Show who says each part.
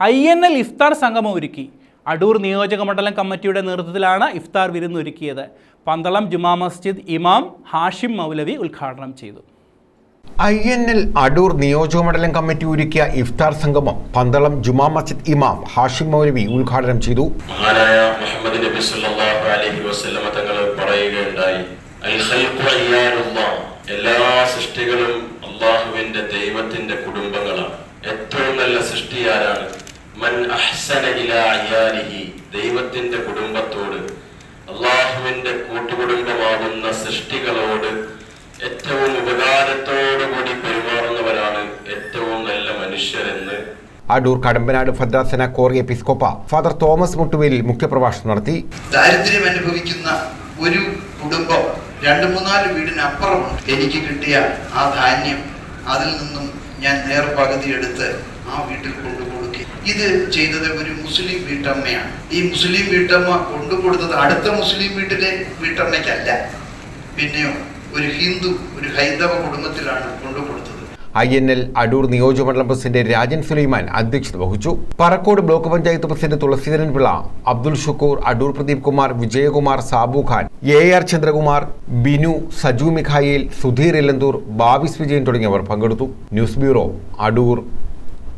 Speaker 1: I N L ഇഫ്താർ സംഗമം ഒരുക്കി. അടൂർ നിയോജക മണ്ഡലം കമ്മിറ്റിയുടെ നേതൃത്വത്തിലാണ് ഇഫ്താർ വിരുന്നൊരുക്കിയത് പന്തളം ജുമാ മസ്ജിദ് ഇമാം ഹാഷിം മൗലവി ഉദ്ഘാടനം ചെയ്തു.
Speaker 2: ഐ എൻ എൽ അടൂർ നിയോജക മണ്ഡലം കമ്മിറ്റി ഒരുക്കിയ ഇഫ്താർ സംഗമം പന്തളം ജുമാ മസ്ജിദ് ഇമാം ഹാഷിം മൗലവി ഉദ്ഘാടനം ചെയ്തു.
Speaker 3: മഹാനായ മുഹമ്മദ് നബി സല്ലല്ലാഹു അലൈഹി വസല്ലമ തങ്ങൾ പറയുകയുണ്ടായി അൽ ഖൽഖു അയ്യാനുല്ലാഹ് എല്ലാ സൃഷ്ടികളും അള്ളാഹുവിന്റെ ദൈവത്തിന്റെ കുടുംബങ്ങളാണ്. ഏറ്റവും നല്ല സൃഷ്ടി ആരാണ്? മൻ അഹ്സന ഇലാ ദൈവത്തിന്റെ കുടുംബത്തോട് അള്ളാഹുവിന്റെ കൂട്ടുകുടുംബമാകുന്ന സൃഷ്ടികളോട് ഏറ്റവും ഉപകാരത്തോടുകൂടി പെരുമാറുന്നവരാണ് ഏറ്റവും നല്ല മനുഷ്യരെന്ന്.
Speaker 2: അടൂർ കടമ്പനാട് ഭദ്രാസന കോർ എപ്പിസ്കോപ്പ ഫാദർ തോമസ് മുട്ടുവേലിൽ മുഖ്യപ്രഭാഷണം നടത്തി.
Speaker 4: ദാരിദ്ര്യം അനുഭവിക്കുന്ന ഒരു കുടുംബം രണ്ട് മൂന്നാൽ വീടിനപ്പുറം എനിക്ക് കിട്ടിയ ആ ധാന്യം അതിൽ നിന്നും ഞാൻ നേർപകുതി എടുത്ത് ആ വീട്ടിൽ കൊണ്ടുകൊടുക്കുക ഇത് ചെയ്തത് ഒരു മുസ്ലിം വീട്ടമ്മയാണ്. ഈ മുസ്ലിം വീട്ടമ്മ കൊണ്ടുകൊടുത്തത് അടുത്ത മുസ്ലിം വീട്ടിലെ വീട്ടമ്മയ്ക്കല്ല. പിന്നെയോ ഒരു ഹിന്ദു ഒരു ഹൈന്ദവ കുടുംബത്തിലാണ് കൊണ്ടുകൊടുത്തത്.
Speaker 2: ഐ എൻ എൽ അടൂർ നിയോജകമണ്ഡലം പ്രസിഡന്റ് രാജൻ സുലൈമാൻ അധ്യക്ഷത വഹിച്ചു. Parakode block panchayat president Thulaseedharan Pillai Abdul Shukoor Adoor Pradeep Kumar Vijayakumar Sabu Khan A R Chandrakumar Binu Saju Mikhail Sudheer Elanthoor Babis Vijayan തുടങ്ങിയവർ പങ്കെടുത്തു. News bureau Adoor.